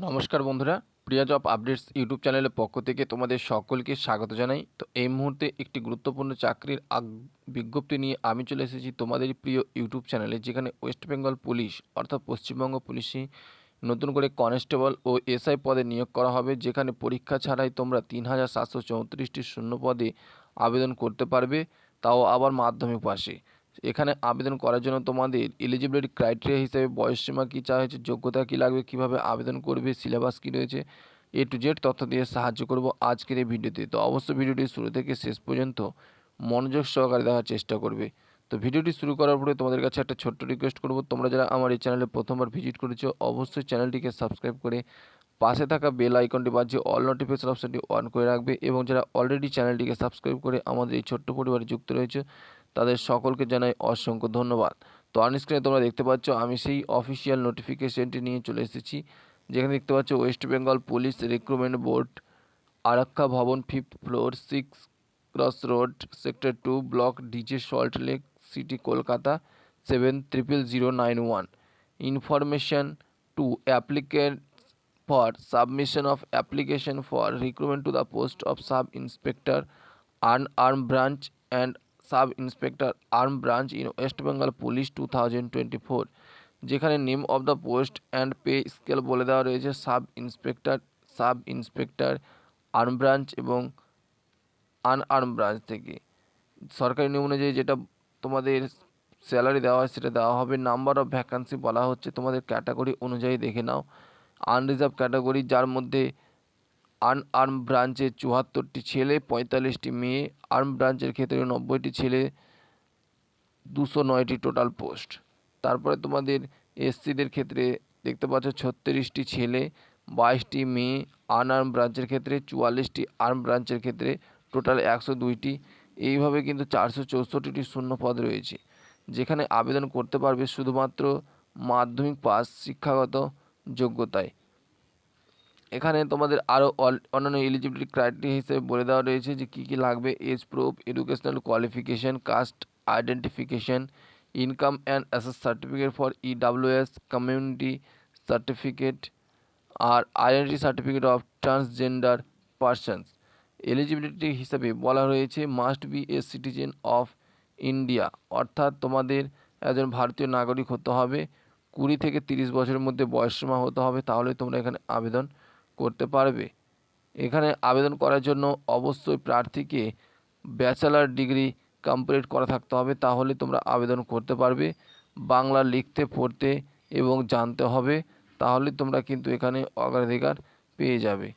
নমস্কার বন্ধুরা, প্রিয়া job updates YouTube চ্যানেলের পক্ষ থেকে তোমাদের সকলকে স্বাগত জানাই। তো এই মুহূর্তে একটি গুরুত্বপূর্ণ চাকরির আগ বিজ্ঞপ্তি নিয়ে আমি চলে এসেছি তোমাদের প্রিয় ইউটিউব চ্যানেলে, যেখানে ওয়েস্ট বেঙ্গল পুলিশ অর্থাৎ পশ্চিমবঙ্গ পুলিশে নতুন করে কনস্টেবল ও এসআই পদে নিয়োগ করা হবে, যেখানে পরীক্ষা ছাড়াই তোমরা তিন হাজার সাতশো চৌত্রিশটি শূন্য পদে আবেদন করতে পারবে, তাও আবার মাধ্যমিক পাশে। এখানে আবেদন করার জন্য তোমাদের এলিজিবিলিটি ক্রাইটেরিয়া হিসেবে বয়সসীমা কী চাওয়া হয়েছে, যোগ্যতা কী লাগবে, কীভাবে আবেদন করবে সিলেবাস কী রয়েছে এ টু জেড তথ্য দিয়ে সাহায্য করব আজকের এই ভিডিওতে। তো অবশ্যই ভিডিওটি শুরু থেকে শেষ পর্যন্ত মনোযোগ সহকারে দেখার চেষ্টা করবে। তো ভিডিওটি শুরু করার পরে তোমাদের কাছে একটা ছোট্ট রিকোয়েস্ট করব। তোমরা যারা আমার এই চ্যানেলে প্রথমবার ভিজিট করেছ, অবশ্যই চ্যানেলটিকে সাবস্ক্রাইব করে পাশে থাকা বেল আইকনটি বাজিয়ে অল নোটিফিকেশন অপশনটি অন করে রাখবে এবং যারা অলরেডি চ্যানেলটিকে সাবস্ক্রাইব করে আমাদের এই ছোট্ট পরিবারে যুক্ত রয়েছে তাদের সকলকে জানাই অসংখ্য ধন্যবাদ। তো অনস্ক্রিনে তোমরা দেখতে পাচ্ছ, আমি সেই অফিসিয়াল নোটিফিকেশনটি নিয়ে চলে এসেছি। যেখানে দেখতে পাচ্ছ West Bengal police recruitment board Araksha Bhavan fifth floor six cross road sector two block DJ Salt Lake City Kolkata seven triple zero nine one information to applicant for submission of for submission of application for recruitment to the post of branch inspector unarmed inspector arm branch inspector armed branch in west bengal police 2024 যেখানে name of the post and pay scale বলে দেওয়া রয়েছে। Sub inspector sub inspector arm branch এবং unarm branch থেকে। সরকারি নিয়ম অনুযায়ী যেটা তোমাদের স্যালারি দেওয়া হয় সেটা দেওয়া হবে। নাম্বার অফ ভ্যাকান্সি বলা হচ্ছে। তোমাদের ক্যাটাগরি অনুযায়ী দেখে নাও। আনরিজার্ভ ক্যাটাগরি যার মধ্যে আনআর্ম ব্রাঞ্চে চুয়াত্তরটি ছেলে, পঁয়তাল্লিশটি মেয়ে। আর্ম ব্রাঞ্চের ক্ষেত্রে নব্বইটি ছেলে, দুশো নয়টি টোটাল পোস্ট। তারপরে তোমাদের এসসিদের ক্ষেত্রে দেখতে পাচ্ছ ছত্রিশটি ছেলে, বাইশটি মেয়ে। আনআর্ম ব্রাঞ্চের ক্ষেত্রে চুয়াল্লিশটি, আর্ম ব্রাঞ্চের ক্ষেত্রে টোটাল একশো দুইটি। এইভাবে কিন্তু চারশো চৌষট্টিটি শূন্য পদ রয়েছে। যেখানে আবেদন করতে পারবে শুধুমাত্র মাধ্যমিক পাস শিক্ষাগত যোগ্যতায়। এখানে তোমাদের আরও অন্যান্য এলিজিবিলিটি ক্রাইটেরিয়া হিসেবে বলে দেওয়া রয়েছে যে কী কী লাগবে age proof educational qualification caste identification income and assess certificate for EWS community certificate R identity certificate of transgender persons eligibility হিসাবে বলা রয়েছে must be a citizen of India অর্থাৎ তোমাদের একজন ভারতীয় নাগরিক হতে হবে, কুড়ি থেকে তিরিশ বছরের মধ্যে বয়সসীমা হতে হবে, তাহলে তোমরা এখানে আবেদন করতে পারবে। এখানে আবেদন করার জন্য অবশ্যই প্রার্থীকে ব্যাচেলার ডিগ্রি কমপ্লিট করা থাকতে হবে, তাহলে তোমরা আবেদন করতে পারবে। বাংলা লিখতে, পড়তে এবং জানতে হবে, তাহলে তোমরা কিন্তু এখানে অগ্রাধিকার পেয়ে যাবে।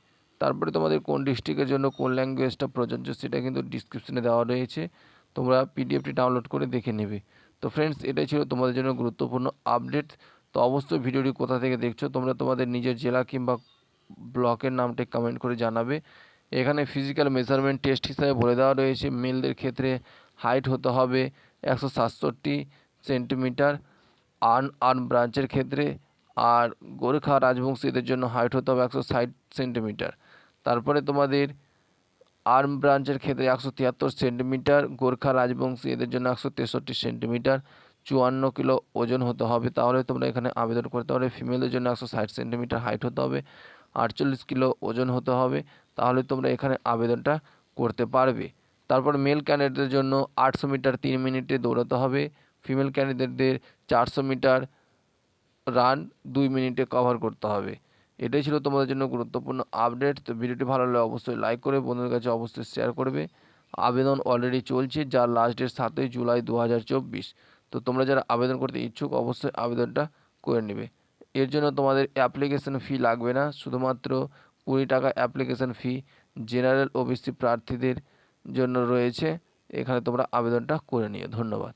তারপরে তোমাদের কোন ডিস্ট্রিক্টের জন্য কোন ল্যাঙ্গুয়েজটা প্রযোজ্য সেটা কিন্তু ডিসক্রিপশনে দেওয়া রয়েছে। তোমরা পিডিএফটি ডাউনলোড করে দেখে নেবে। তো ফ্রেন্ডস, এটাই ছিল তোমাদের জন্য গুরুত্বপূর্ণ আপডেট। তো অবশ্যই ভিডিওটি কোথা থেকে দেখছ, তোমরা তোমাদের নিজের জেলা কিংবা ব্লকের নামটা কমেন্ট করে জানাবে। এখানে ফিজিক্যাল মেজারমেন্ট টেস্ট হিসাবে বলে দেওয়া রয়েছে। মেলদের ক্ষেত্রে হাইট হতে হবে একশো সাতষট্টি সেন্টিমিটার আর্ন আর্ন ব্রাঞ্চের ক্ষেত্রে, আর গোর্খা রাজবংশীদের জন্য হাইট হতে হবে একশো ষাট সেন্টিমিটার তারপরে তোমাদের আর্ম ব্রাঞ্চের ক্ষেত্রে একশো তিয়াত্তর সেন্টিমিটার গোর্খা রাজবংশী এদের জন্য একশো তেষট্টি সেন্টিমিটার চুয়ান্ন কিলো ওজন হতে হবে। তাহলে তোমরা এখানে আবেদন করতে পারবে। ফিমেলদের জন্য একশো ষাট সেন্টিমিটার হাইট হতে হবে। আটচল্লিশ কিলো ওজন হতে হবে, তাহলে তোমরা এখানে আবেদনটা করতে পারবে। তারপর মেল ক্যান্ডিডেটদের জন্য আটশো মিটার তিন মিনিটে দৌড়াতে হবে। ফিমেল ক্যান্ডিডেটদের চারশো মিটার রান দুই মিনিটে কভার করতে হবে। এটাই ছিল তোমাদের জন্য গুরুত্বপূর্ণ আপডেট তো ভিডিওটি ভালো লাগলে অবশ্যই লাইক করে বন্ধুদের কাছে অবশ্যই শেয়ার করবে। আবেদন অলরেডি চলছে যার লাস্ট ডেট সাতই জুলাই দু হাজার চব্বিশ। তো তোমরা যারা আবেদন করতে ইচ্ছুক, অবশ্যই আবেদনটা করে নেবে। এর জন্য তোমাদের অ্যাপ্লিকেশন ফি লাগবে না। শুধুমাত্র কুড়ি টাকা অ্যাপ্লিকেশন ফি জেনারেল ওবিসি প্রার্থীদের জন্য রয়েছে। এখানে তোমরা আবেদনটা করে নিও। ধন্যবাদ।